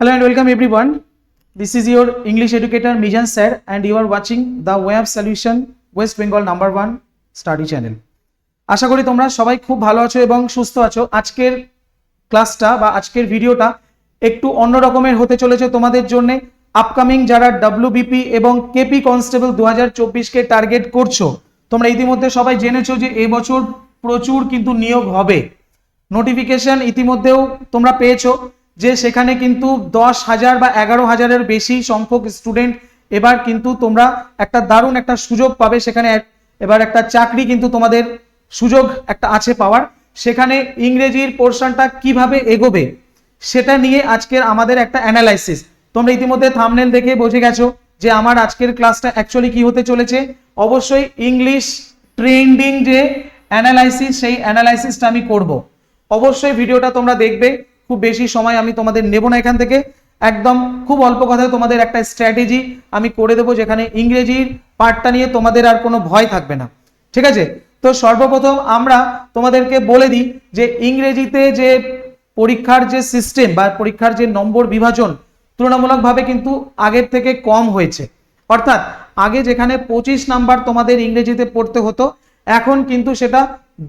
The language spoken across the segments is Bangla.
Hello and welcome everyone. This is your English educator Mijan sir and you are watching the Web Solution, West Bengal number one study channel. আশা করি তোমরা সবাই খুব ভালো আছো এবং সুস্থ আছো আজকের ক্লাসটা বা আজকের ভিডিওটা একটু অন্য রকমের হতে চলেছে তোমাদের জন্য আপকামিং যারা ডাব্লিউবিপি এবং কেপি কনস্টেবল দু হাজার চব্বিশকে টার্গেট করছ, তোমরা ইতিমধ্যে সবাই জেনেছো যে এবছর প্রচুর কিন্তু নিয়োগ হবে নোটিফিকেশন ইতিমধ্যেও তোমরা পেয়েছ যে সেখানে কিন্তু দশ হাজার বা এগারো হাজারের বেশি সংখ্যক স্টুডেন্ট এবার কিন্তু তোমরা একটা দারুণ একটা সুযোগ পাবে সেখানে। এবার একটা চাকরি কিন্তু তোমাদের সুযোগ একটা আছে পাওয়ার। সেখানে ইংরেজির পোর্শনটা কীভাবে এগোবে সেটা নিয়ে আজকের আমাদের একটা অ্যানালাইসিস তোমরা ইতিমধ্যে থামনেল দেখে বুঝে গেছো যে আমার আজকের ক্লাসটা অ্যাকচুয়ালি কি হতে চলেছে। অবশ্যই ইংলিশ ট্রেন্ডিং যে অ্যানালাইসিস সেই অ্যানালাইসিসটা আমি করব। অবশ্যই ভিডিওটা তোমরা দেখবে। খুব বেশি সময় আমি তোমাদের নেব না এখান থেকে। একদম খুব অল্প কথায় তোমাদের একটা স্ট্র্যাটেজি আমি করে দেবো যেখানে ইংরেজির পার্টটা নিয়ে তোমাদের আর কোনো ভয় থাকবে না। ঠিক আছে? তো সর্বপ্রথম আমরা তোমাদেরকে বলে দিই যে ইংরেজিতে যে পরীক্ষার যে সিস্টেম বা পরীক্ষার যে নম্বর বিভাজন তুলনামূলকভাবে কিন্তু আগের থেকে কম হয়েছে। অর্থাৎ আগে যেখানে পঁচিশ নাম্বার তোমাদের ইংরেজিতে পড়তে হতো, এখন কিন্তু সেটা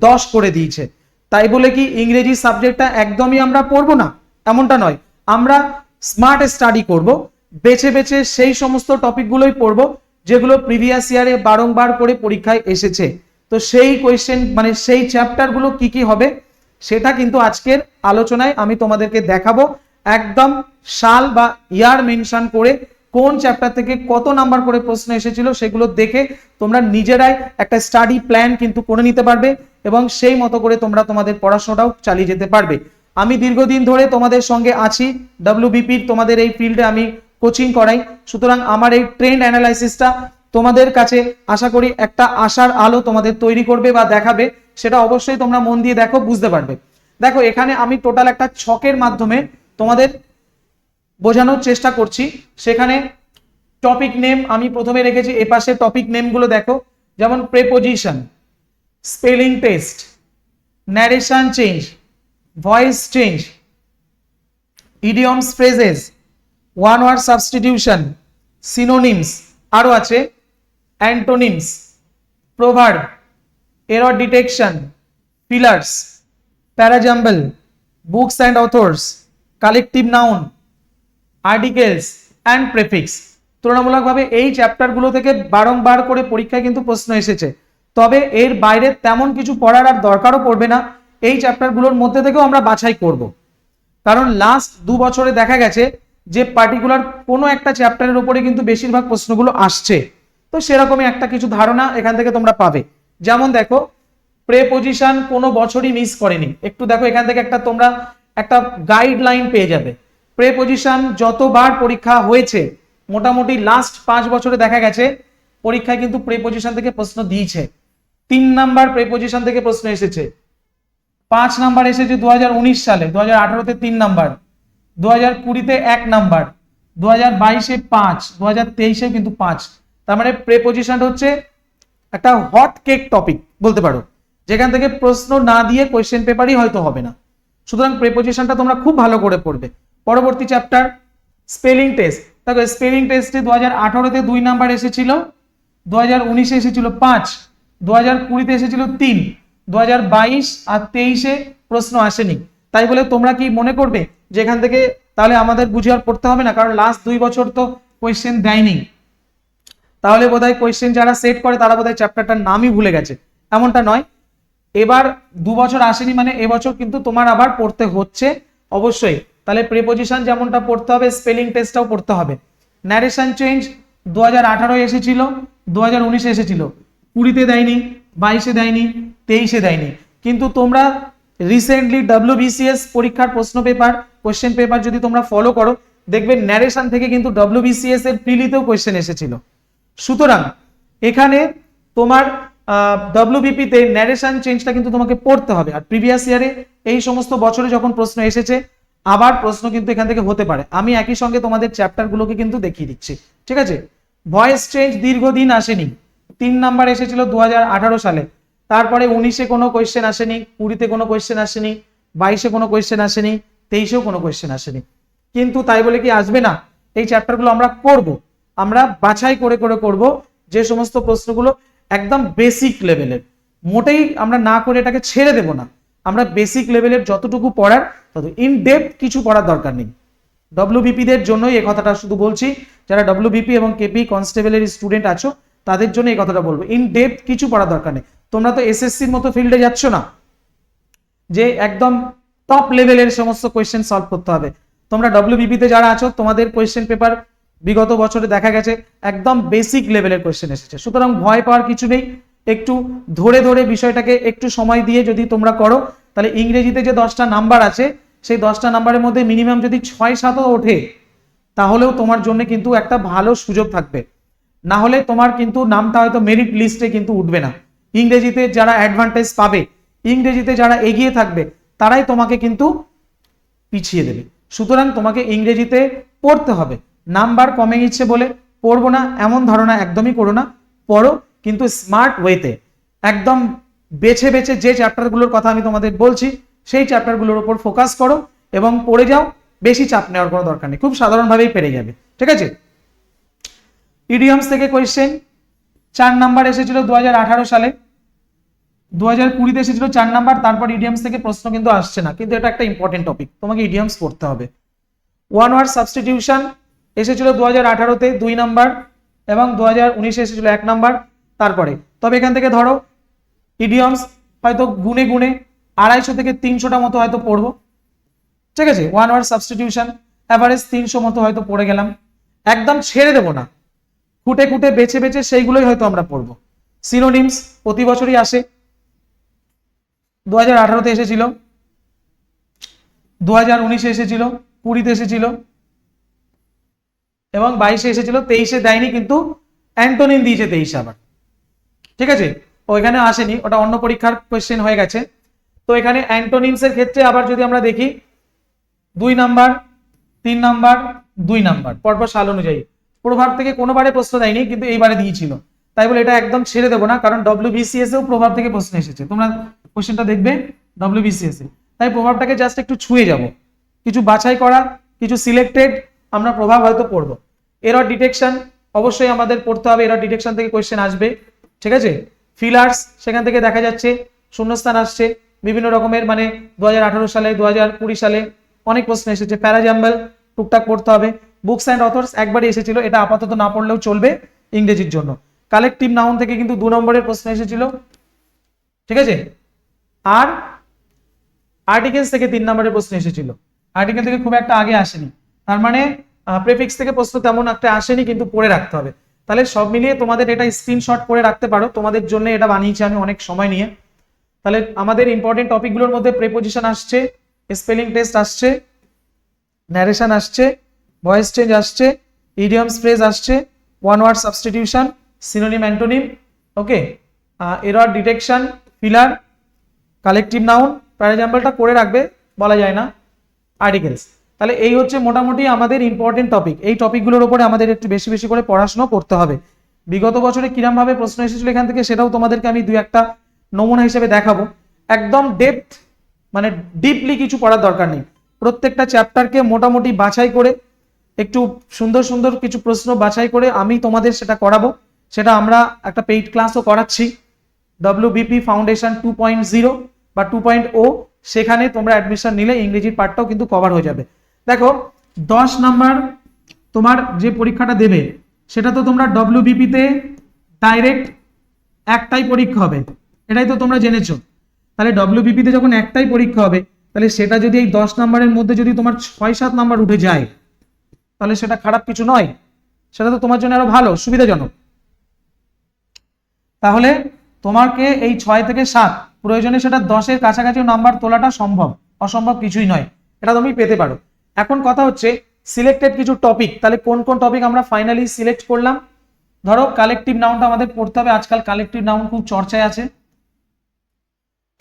দশ করে দিয়েছে। তাই বলে কি ইংরেজি সাবজেক্টটা একদমই আমরা পড়ব না? এমনটা নয়। আমরা স্মার্ট স্টাডি করব, বেছে বেছে সেই সমস্ত টপিকগুলোই পড়ব, যেগুলো প্রিভিয়াস ইয়ারে বারংবার করে পরীক্ষায় এসেছে। তো সেই কোয়েশ্চেন মানে সেই চ্যাপ্টারগুলো কি কি হবে, সেটা কিন্তু আজকের আলোচনায় আমি তোমাদেরকে দেখাবো। একদম সাল বা ইয়ার মেনশন করে কোন চ্যাপ্টার থেকে কত নাম্বার করে প্রশ্ন এসেছিল সেগুলো দেখে তোমরা নিজেরাই একটা স্টাডি প্ল্যান কিন্তু করে নিতে পারবে এবং সেই মতো করে তোমরা তোমাদের পড়াশোনাটাও চালিয়ে যেতে পারবে। আমি দীর্ঘদিন ধরে তোমাদের সঙ্গে আছি ডাব্লিউবিপির তোমাদের এই ফিল্ডে আমি কোচিং করাই। সুতরাং আমার এই ট্রেন্ড অ্যানালাইসিসটা তোমাদের কাছে আশা করি একটা আশার আলো তোমাদের তৈরি করবে বা দেখাবে, সেটা অবশ্যই তোমরা মন দিয়ে দেখো, বুঝতে পারবে। দেখো, এখানে আমি টোটাল একটা ছকের মাধ্যমে তোমাদের বোঝানোর চেষ্টা করছি। সেখানে টপিক নেম আমি প্রথমে রেখেছি এপাশে টপিক নেমগুলো দেখো। যেমন preposition spelling test narration change voice change idioms phrases one word substitution synonyms আরও আছে। Antonyms proverb error detection fillers parajumble books and authors collective noun articles and prefix তুলনামূলকভাবে এই চ্যাপ্টারগুলো থেকে বারংবার করে পরীক্ষায় কিন্তু প্রশ্ন এসেছে। তবে এর বাইরে তেমন কিছু পড়ার আর দরকারও পড়বে না। এই চ্যাপ্টারগুলোর মধ্যে থেকেও আমরা বাছাই করব। কারণ লাস্ট দু বছরে দেখা গেছে যে পার্টিকুলার কোনো একটা চ্যাপ্টারের উপরে কিন্তু বেশিরভাগ প্রশ্নগুলো আসছে। তো সেরকমই একটা কিছু ধারণা এখান থেকে তোমরা পাবে। যেমন দেখো প্রেপোজিশন কোনো বছরই মিস করেনি। একটু দেখো এখান থেকে একটা তোমরা একটা গাইডলাইন পেয়ে যাবে। প্রেপোজিশন যতবার পরীক্ষা হয়েছে, মোটামুটি লাস্ট পাঁচ বছরে দেখা গেছে, পরীক্ষায় কিন্তু প্রেপোজিশন থেকে প্রশ্ন দিয়েছে। তিন নাম্বার প্রেপোজিশন থেকে প্রশ্ন এসেছে। পাঁচ নাম্বার এসেছে দু সালে দু হাজার আঠারোতে তিন নাম্বার দু হাজার কুড়িতে এক নাম্বার দু হাজার বাইশে পাঁচ দু হাজার তেইশে কিন্তু পাঁচ। তার মানে প্রেপোজিশনটা হচ্ছে একটা হট কেক টপিক বলতে পারো, যেখান থেকে প্রশ্ন না দিয়ে কোয়েশ্চেন পেপারই হয়তো হবে না। সুতরাং প্রেপোজিশনটা তোমরা খুব ভালো করে পড়বে। পরবর্তী চ্যাপ্টার স্পেলিং টেস্ট দেখো স্পেলিং টেস্টে দু হাজার আঠারোতে দুই নাম্বার এসেছিল দু হাজার উনিশে এসেছিল পাঁচ দু হাজার কুড়িতে এসেছিল তিন দু হাজার বাইশ আর তেইশে প্রশ্ন আসেনি। তাই বলে তোমরা কি মনে করবে যে এখান থেকে তাহলে আমাদের বুঝে আর পড়তে হবে না? কারণ লাস্ট দুই বছর তো কোয়েশ্চেন দেয়নি। তাহলে বোধহয় কোয়েশ্চেন যারা সেট করে তারা বোধহয় চ্যাপ্টারটার নামই ভুলে গেছে। এমনটা নয়। এবার দু বছর আসেনি মানে এবছর কিন্তু তোমার আবার পড়তে হচ্ছে। অবশ্যই তাহলে প্রিপোজিশন যেমনটা পড়তে হবে স্পেলিং টেস্টটাও পড়তে হবে। ন্যারেশন চেঞ্জ দু হাজার আঠারোয় এসেছিল দু হাজার উনিশে এসেছিল। কুড়িতে দেয়নি, বাইশে দেয়নি, তেইশে দেয়নি। কিন্তু তোমরা রিসেন্টলি ডব্লিউবিসিএস পরীক্ষার প্রশ্ন পেপার কোয়েশ্চেন পেপার যদি তোমরা ফলো করো, দেখবে ন্যারেশন থেকে কিন্তু ডব্লিউবিসিএস এর প্রিলিতেও কোয়েশ্চেন এসেছিল। সুতরাং এখানে তোমার ডব্লিউবিপিতে ন্যারেশন চেঞ্জটা কিন্তু তোমাকে পড়তে হবে। আর প্রিভিয়াস ইয়ারে এই সমস্ত বছরে যখন প্রশ্ন এসেছে আবার প্রশ্ন কিন্তু এখান থেকে হতে পারে। আমি একই সঙ্গে তোমাদের চ্যাপ্টারগুলোকে কিন্তু দেখিয়ে দিচ্ছি। ঠিক আছে? ভয়েস চেঞ্জ দীর্ঘদিন আসেনি। তিন নাম্বার এসেছিল দু হাজার আঠারো সালে। তারপরে উনিশে কোনো কোয়েশ্চেন আসেনি, কুড়িতে কোনো কোয়েশ্চেন আসেনি, বাইশে কোনো কোয়েশ্চেন আসেনি, তেইশেও কোনো কোয়েশ্চেন আসেনি। কিন্তু তাই বলে কি আসবে না? এই চ্যাপ্টারগুলো আমরা করব। আমরা বাছাই করে করে করব যে সমস্ত প্রশ্নগুলো একদম বেসিক লেভেলের মোটেই আমরা না করে এটাকে ছেড়ে দেব না। বেসিক লেভেলের যতটুকু পড়ার, তত ইন ডেপথ কিছু পড়ার দরকার নেই। ডব্লিউবিপিদের জন্যই এই কথাটা শুধু বলছি। যারা ডব্লিউবিপি এবং কেপি কনস্টেবলের স্টুডেন্ট আছো, তাদের জন্য এই কথাটা বলব। ইন ডেপথ কিছু পড়ার দরকার নেই। তোমরা তো এসএসসির মতো ফিল্ডে যাচ্ছ না। যে একদম টপ লেভেলের সমস্ত কোয়েশ্চেন সলভ করতে হবে। তোমরা ডব্লিউবিপিতে যারা আছো, তোমাদের কোয়েশ্চেন পেপার বিগত বছরে দেখা গেছে, একদম বেসিক লেভেলের কোয়েশ্চেন এসেছে। সুতরাং ভয় পাওয়ার কিছু নেই। একটু ধরে ধরে বিষয়টাকে একটু সময় দিয়ে যদি তোমরা করো, তাহলে ইংরেজিতে যে দশটা নাম্বার আছে, সেই দশটা নাম্বারের মধ্যে মিনিমাম যদি ছয় সাতও ওঠে, তাহলেও তোমার জন্য কিন্তু একটা ভালো সুযোগ থাকবে। না হলে তোমার কিন্তু নামটা হয়তো মেরিট লিস্টে কিন্তু উঠবে না। ইংরেজিতে যারা অ্যাডভান্টেজ পাবে, ইংরেজিতে যারা এগিয়ে থাকবে, তারাই তোমাকে কিন্তু পিছিয়ে দেবে। সুতরাং তোমাকে ইংরেজিতে পড়তে হবে। নাম্বার কমে গেছে বলে পড়ব না, এমন ধারণা একদমই করো না। পড়ো কিন্তু স্মার্ট ওয়েতে একদম বেছে বেছে যে চ্যাপ্টারগুলোর কথা আমি তোমাদের বলছি, সেই চ্যাপ্টারগুলোর উপর ফোকাস করো এবং পড়ে যাও, বেশি চাপ নেওয়ার কোনো দরকার নেই, খুব সাধারণভাবেই পেরে যাবে, ঠিক আছে? ইডিয়ামস থেকে কোয়েশ্চেন চার নাম্বার এসেছিল দু হাজার আঠারো সালে দু হাজার কুড়িতে এসেছিল চার নাম্বার তারপর ইডিয়ামস থেকে প্রশ্ন কিন্তু আসছে না, কিন্তু এটা একটা ইম্পর্টেন্ট টপিক তোমাকে ইডিয়ামস পড়তে হবে। ওয়ান ওয়ার্ড সাবস্টিটিউশন এসেছিল দু হাজার আঠারোতে দুই নাম্বার এবং দু হাজার উনিশে এসেছিল এক নাম্বার তারপরে। তবে এখান থেকে ধরো ইডিয়মস হয়তো গুনে গুনে আড়াইশো থেকে তিনশোটা মতো হয়তো পড়ব। ঠিক আছে? ওয়ান ওয়ার্ড সাবস্টিটিউশন অ্যাভারেজ তিনশো মতো হয়তো পড়ে গেলাম। একদম ছেড়ে দেবো না। খুঁটে খুঁটে বেছে বেছে সেইগুলোই হয়তো আমরা পড়ব। সিনোনিমস প্রতি বছরই আসে। দু হাজার আঠারোতে এসেছিল। দু হাজার উনিশে এসেছিল। কুড়িতে এসেছিল। এবং বাইশে এসেছিল। তেইশে দেয়নি কিন্তু অ্যান্টোনিন দিয়েছে তেইশে আবার। ঠিক আছে? ওইখানে আসেনি, ওটা অন্য পরীক্ষার কোয়েশ্চেন হয়ে গেছে। তো এখানে অ্যান্টোনিমসের ক্ষেত্রে আবার যদি আমরা দেখি, দুই নাম্বার, তিন নাম্বার, দুই নাম্বার, পরপর সাল অনুযায়ী। প্রভাব থেকে কোনোবারে প্রশ্ন দেয়নি, কিন্তু এইবারে দিয়েছিল। তাই বলে এটা একদম ছেড়ে দেবো না, কারণ ডব্লিউবিসিএস এও প্রভাব থেকে প্রশ্ন এসেছে। তোমরা কোশ্চেনটা দেখবে ডব্লিউবিসিএস এ। তাই প্রভাবটাকে জাস্ট একটু ছুঁয়ে যাব। কিছু বাছাই করা, কিছু সিলেক্টেড আমরা প্রভাব হয়তো পড়ব। এরর ডিটেকশন অবশ্যই আমাদের পড়তে হবে এরর ডিটেকশন থেকে কোয়েশ্চেন আসবে। ঠিক আছে? ফিলার্স সেখান থেকে দেখা যাচ্ছে, শূন্যস্থান আসছে, বিভিন্ন রকমের মানে দু হাজার আঠারো সালে দু হাজার কুড়ি সালে অনেক প্রশ্ন এসেছে। প্যারাজাম্বল টুকটাক পড়তে হবে। বুকস অ্যান্ড অথর্স একবারই এসেছিল, এটা আপাতত না পড়লেও চলবে ইংরেজির জন্য। কালেকটিভ নাউন থেকে কিন্তু দু নম্বরের প্রশ্ন এসেছিল। ঠিক আছে? আর আর্টিকেলস থেকে তিন নম্বরের প্রশ্ন এসেছিল। আর্টিকেল থেকে খুব একটা আগে আসেনি। তার মানে প্রেফিক্স থেকে প্রশ্ন তেমন একটা আসেনি, কিন্তু পড়ে রাখতে হবে। তাহলে সব মিলিয়ে তোমাদের এটা স্ক্রিনশট করে রাখতে পারো। তোমাদের জন্য এটা বানিয়েছি আমি অনেক সময় নিয়ে। তাহলে আমাদের ইম্পর্টেন্ট টপিকগুলোর মধ্যে প্রেপোজিশন আসছে স্পেলিং টেস্ট আসছে ন্যারেশন আসছে ভয়েস চেঞ্জ আসছে ইডিয়ামস ফ্রেজ আসছে one word substitution synonym antonym okay error detection filler collective noun প্যারাজাম্পলটা করে রাখবে, বলা যায় না আর্টিকেলস তাহলে এই হচ্ছে মোটামুটি আমাদের ইম্পর্টেন্ট টপিক এই টপিকগুলোর উপরে আমাদের একটু বেশি বেশি করে পড়াশোনা করতে হবে। বিগত বছরে কিরমভাবে প্রশ্ন এসেছিল এখান থেকে সেটাও তোমাদেরকে আমি দুই একটা নমুনা হিসেবে দেখাবো। একদম ডেপথ মানে ডিপলি কিছু পড়ার দরকার নেই। প্রত্যেকটা চ্যাপ্টারকে মোটামুটি বাছাই করে, একটু সুন্দর সুন্দর কিছু প্রশ্ন বাছাই করে আমি তোমাদের সেটা করাবো। সেটা আমরা একটা পেইড ক্লাসও করাচ্ছি। WBP foundation two point zero বা টু পয়েন্ট ও সেখানে তোমরা অ্যাডমিশন নিলে ইংরেজির পার্টটাও কিন্তু কভার হয়ে যাবে। দেখো, দশ নাম্বার তোমার যে পরীক্ষাটা দেবে, সেটা তো তোমরা ডব্লিউবিপিতে ডাইরেক্ট একটাই পরীক্ষা হবে। এটাই তো তোমরা জেনেছো। তাহলে ডব্লিউবিপিতে যখন একটাই পরীক্ষা হবে, তাহলে সেটা যদি এই দশ নাম্বারের মধ্যে যদি তোমার ছয় সাত নাম্বার উঠে যায়, তাহলে সেটা খারাপ কিছু নয়। সেটা তো তোমার জন্য আরও ভালো, সুবিধাজনক। তাহলে তোমাকে এই ছয় থেকে সাত, প্রয়োজনে সেটা দশের কাছাকাছি নাম্বার তোলাটা সম্ভব। অসম্ভব কিছুই নয়। এটা তুমি পেতে পারো। এখন কথা হচ্ছে সিলেক্টেড কিছু টপিক তাহলে কোন কোন টপিক আমরা ফাইনালি সিলেক্ট করলাম? ধরো কালেকটিভ নাউনটা আমাদের পড়তে হবে, আজকাল কালেকটিভ নাউন খুব চর্চায় আছে।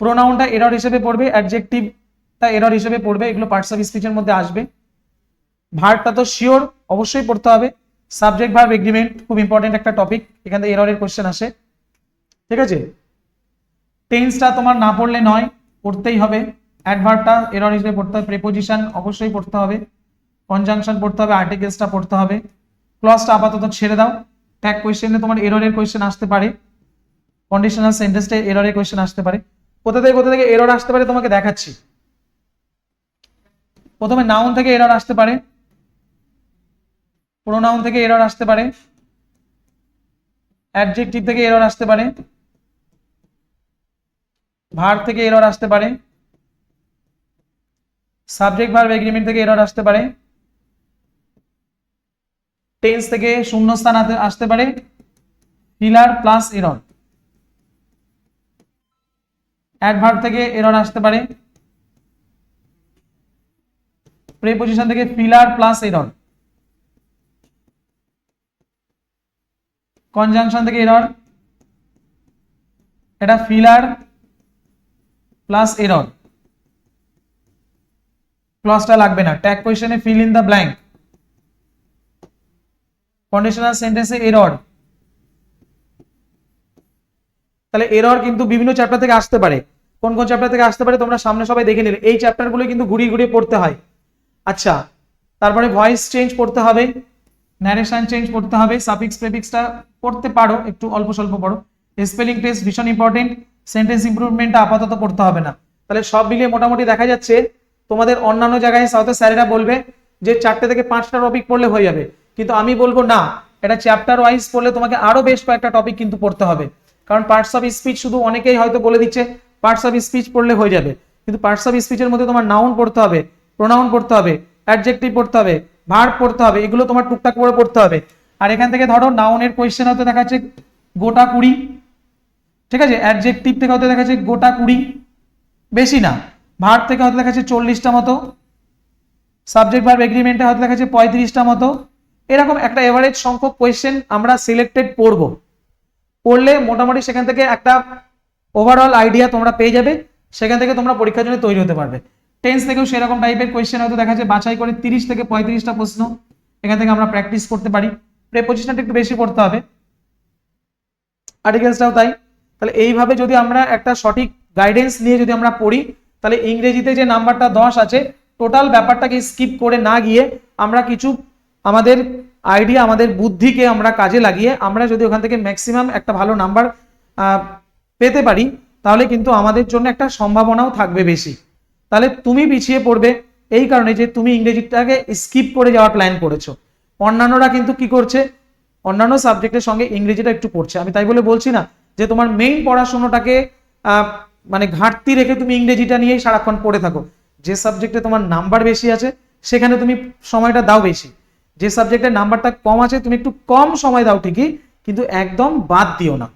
প্রোনাউনটা এরর হিসেবে পড়বে অ্যাডজেক্টিভটা এরর হিসেবে পড়বে, এগুলো পার্টস অফ স্পিচের মধ্যে আসবে। ভার্বটা তো শিওর অবশ্যই পড়তে হবে। সাবজেক্ট ভার্ব এগ্রিমেন্ট খুব ইম্পর্টেন্ট একটা টপিক এখান থেকে এররের কোশ্চেন আসে। ঠিক আছে? টেন্সটা তোমার না পড়লে নয়, পড়তেই হবে। অ্যাডভার্বটা এরর হিসেবে পড়তে হবে প্রেপোজিশন অবশ্যই পড়তে হবে কনজাংশন পড়তে হবে আর্টিকেলসটা পড়তে হবে ক্লসটা আপাতত ছেড়ে দাও ট্যাগ কোয়েশ্চেনে তোমার এররের কোয়েশ্চেন আসতে পারে কন্ডিশনাল সেন্টেন্সটা এররের কোয়েশ্চেন আসতে পারে, কোথা থেকে কোথা থেকে এরর আসতে পারে তোমাকে দেখাচ্ছি, প্রথমে নাউন থেকে এরর আসতে পারে প্রোনাউন থেকে এরর আসতে পারে অ্যাডজেক্টিভ থেকে এরর আসতে পারে ভার থেকে এরর আসতে পারে সাবজেক্ট ভার্ব এগ্রিমেন্ট থেকে এরর আসতে পারে। টেন্স থেকে শূন্যস্থান আসতে পারে। ফিলার প্লাস এরর অ্যাডভার্ব থেকে এরর আসতে পারে। প্রেপোজিশন থেকে ফিলার প্লাস এরর কনজাংশন থেকে এরর এটা ফিলার প্লাস এরর ক্লসটা লাগবে না। Tag কোয়েশ্চেনে fill in the blank conditional সেন্টেন্সে এরর তাহলে এরর কিন্তু বিভিন্ন চ্যাপ্টার থেকে আসতে পারে। কোন কোন চ্যাপ্টার থেকে আসতে পারে তোমরা সামনে সবাই দেখে নিলে। এই চ্যাপ্টারগুলো কিন্তু ঘুরিয়ে ঘুরিয়ে পড়তে হয়। আচ্ছা তারপরে ভয়েস চেঞ্জ করতে হবে। ন্যারেশন চেঞ্জ করতে হবে। সাফিক্স প্রেফিক্সটা পড়তে পারো। একটু অল্প স্বল্প পড়ো। স্পেলিং টেস্ট ভীষণ ইম্পর্টেন্ট সেন্টেন্স ইমপ্রুভমেন্টটা আপাতত পড়তে হবে না। তাহলে সব মিলিয়ে মোটামুটি দেখা যাচ্ছে তোমাদের অন্যান্য জায়গায় সাউথে স্যারেরা বলবে যে চারটে থেকে পাঁচটা টপিক পড়লে হয়ে যাবে। কিন্তু আমি বলব না, এটা চ্যাপ্টার ওয়াইজ পড়লে তোমাকে আরও বেশ কয়েকটা টপিক কিন্তু পড়তে হবে। কারণ পার্টস অফ স্পিচ শুধু অনেকেই হয়তো বলে দিচ্ছে পার্টস অফ স্পিচ পড়লে হয়ে যাবে। কিন্তু পার্টস অফ স্পিচের মধ্যে তোমার নাউন পড়তে হবে প্রোনাউন পড়তে হবে অ্যাডজেক্টিভ পড়তে হবে ভার্ব পড়তে হবে, এগুলো তোমার টুকটাক করে পড়তে হবে। আর এখান থেকে ধরো নাউনের কোয়েশ্চেন হয়তো দেখাচ্ছে গোটা কুড়ি, ঠিক আছে? অ্যাডজেক্টিভ থেকে হয়তো দেখাচ্ছে গোটা কুড়ি, বেশি না। ভার্ব থেকে হয়তো দেখাচ্ছে চল্লিশটা মতো। সাবজেক্ট ভার্ব এগ্রিমেন্টে হয়তো দেখাচ্ছে পঁয়ত্রিশটা মতো। এরকম একটা এভারেজ সংখ্যক কোয়েশ্চেন আমরা সিলেক্টেড পড়ব। পড়লে মোটামুটি সেখান থেকে একটা ওভারঅল আইডিয়া তোমরা পেয়ে যাবে। সেখান থেকে তোমরা পরীক্ষার জন্য তৈরি হতে পারবে। টেন্স থেকেও সেরকম টাইপের কোয়েশ্চেন হয়তো দেখা যাচ্ছে বাছাই করে তিরিশ থেকে পঁয়ত্রিশটা প্রশ্ন। এখান থেকে আমরা প্র্যাকটিস করতে পারি। প্রেপোজিশনটা একটু বেশি পড়তে হবে। আর্টিকেলসটাও তাই। তাহলে এইভাবে যদি আমরা একটা সঠিক গাইডেন্স নিয়ে যদি আমরা পড়ি তাহলে ইংরেজিতে যে নাম্বারটা দশ আছে টোটাল ব্যাপারটাকে স্কিপ করে না গিয়ে আমরা কিছু আমাদের আইডিয়া আমাদের বুদ্ধিকে আমরা কাজে লাগিয়ে আমরা যদি ওখান থেকে ম্যাক্সিমাম একটা ভালো নাম্বার পেতে পারি, তাহলে কিন্তু আমাদের জন্য একটা সম্ভাবনাও থাকবে বেশি। তাহলে তুমি পিছিয়ে পড়বে এই কারণে যে তুমি ইংরেজিটাকে স্কিপ করে যাওয়ার প্ল্যান করেছ। অন্যান্যরা কিন্তু কি করছে? অন্যান্য সাবজেক্টের সঙ্গে ইংরেজিটা একটু পড়ছে। আমি তাই বলে বলছি না যে তোমার মেইন পড়াশোনাটাকে মানে ঘাটতি রেখে তুমি ইংরেজিটা নিয়েই সারাক্ষণ পড়ে থাকো। যে সাবজেক্টে তোমার নাম্বার বেশি আছে, সেখানে তুমি সময়টা দাও বেশি। যে সাবজেক্টের নাম্বারটা কম আছে, তুমি একটু কম সময় দাও ঠিকই, কিন্তু একদম বাদ দিও না।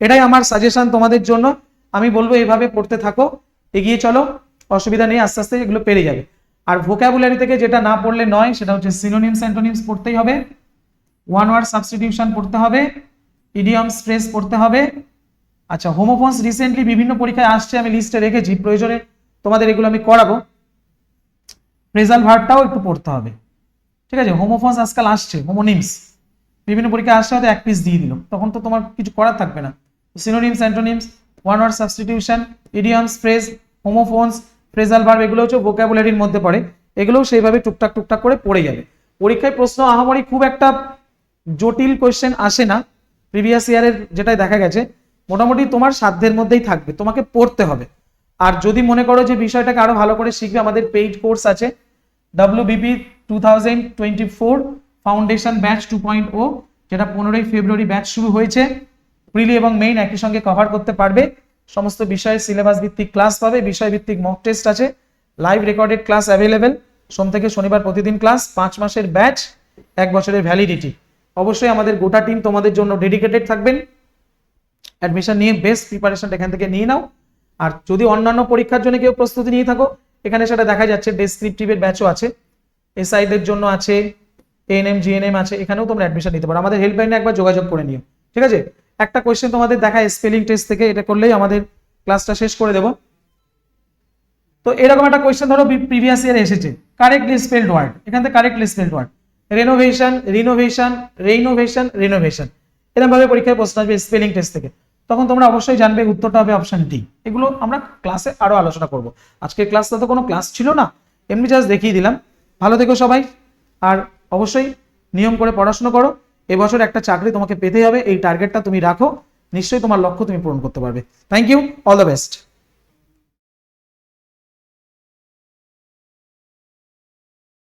এটাই আমার সাজেশন তোমাদের জন্য। আমি বলব এইভাবে পড়তে থাকো, এগিয়ে চলো, অসুবিধা নেই, আস্তে আস্তে এগুলো পেরে যাবে। আর ভোকাবুলারি থেকে যেটা না পড়লে নয়, সেটা হচ্ছে সিনোনিমস অ্যান্টোনিমস পড়তেই হবে। ওয়ান ওয়ার্ড সাবস্টিটিউশন পড়তে হবে ইডিয়ম স্ট্রেস পড়তে হবে আচ্ছা হোমোফোনস রিসেন্টলি বিভিন্ন পরীক্ষায় আসছে, আমি লিস্টে রেখেছি, প্রয়োজনে তোমাদের এগুলো আমি করাবো। রেজাল্ট ভার্বটাও একটু পড়তে হবে। ঠিক আছে হোমোফোনস আজকাল আসছে হোমোনিমস বিভিন্ন পরীক্ষায় আসছে, হয়তো এক পিস দিয়ে দিল তখন তো তোমার কিছু করার থাকবে না। Synonyms antonyms one word substitution idioms phrase homophones phrasal verb এগুলো হচ্ছে ভোকাবুলারির মধ্যে পড়ে। এগুলোও সেইভাবে টুকটাক টুকটাক করে পড়ে যাবে। পরীক্ষায় প্রশ্ন আহামরি খুব একটা জটিল কোয়েশ্চেন আসে না। প্রিভিয়াস ইয়ারের যেটাই দেখা গেছে মোটামুটি তোমার সাধ্যের মধ্যেই থাকবে, তোমাকে পড়তে হবে। আর যদি মনে করো যে বিষয়টাকে আরও ভালো করে শিখবে, আমাদের পেইড কোর্স আছে WBP two thousand twenty four foundation batch two point O যেটা পনেরোই ফেব্রুয়ারি ব্যাচ শুরু হয়েছে। প্রিলি এবং মেইন একই সঙ্গে কভার করতে পারবে। সমস্ত বিষয়ে সিলেবাস ভিত্তিক ক্লাস পাবে, বিষয় ভিত্তিক মক টেস্ট আছে। লাইভ রেকর্ডেড ক্লাস অ্যাভেলেবেল সোম থেকে শনিবার প্রতিদিন ক্লাস পাঁচ মাসের ব্যাচ এক বছরের ভ্যালিডিটি অবশ্যই আমাদের গোটা টিম তোমাদের জন্য ডেডিকেটেড থাকবেন। অ্যাডমিশন নিয়ে বেস্ট প্রিপারেশন এখান থেকে নিয়ে নাও। আর যদি অন্যান্য পরীক্ষার জন্য কেউ প্রস্তুতি নিয়ে থাকো, এখানে সেটা দেখা যাচ্ছে ডেসক্রিপটিভের ব্যাচও আছে। এসআইদের জন্য আছে এএনএম জিএনএম আছে, এখানেও তোমরা অ্যাডমিশন নিতে পারো। আমাদের হেল্পলাইনে একবার যোগাযোগ করে নিও, ঠিক আছে? একটা কোয়েশ্চেন তোমাদের দেখা স্পেলিং টেস্ট থেকে, এটা করলেই আমাদের ক্লাসটা শেষ করে দেবো। তো এরকম একটা কোয়েশ্চেন ধরো প্রিভিয়াস ইয়ার এসেছে। কারেক্টলি স্পেলড ওয়ার্ড এখান থেকে correctly spelled word renovation renovation renovation এরকম ভাবে পরীক্ষায় প্রশ্ন আসবে স্পেলিং টেস্ট থেকে। তখন তোমরা অবশ্যই জানবে, উত্তরটা হবে অপশন ডি এগুলো আমরা ক্লাসে আরও আলোচনা করব। আজকের ক্লাসটা তো কোনো ক্লাস ছিল না। এমনি জাস্ট দেখিয়ে দিলাম। ভালো থেকো সবাই। আর অবশ্যই নিয়ম করে পড়াশোনা করো। এবছর একটা চাকরি তোমাকে পেতে হবে। এই টার্গেটটা তুমি রাখো। নিশ্চয়ই তোমার লক্ষ্য তুমি পূরণ করতে পারবে। Thank you all the best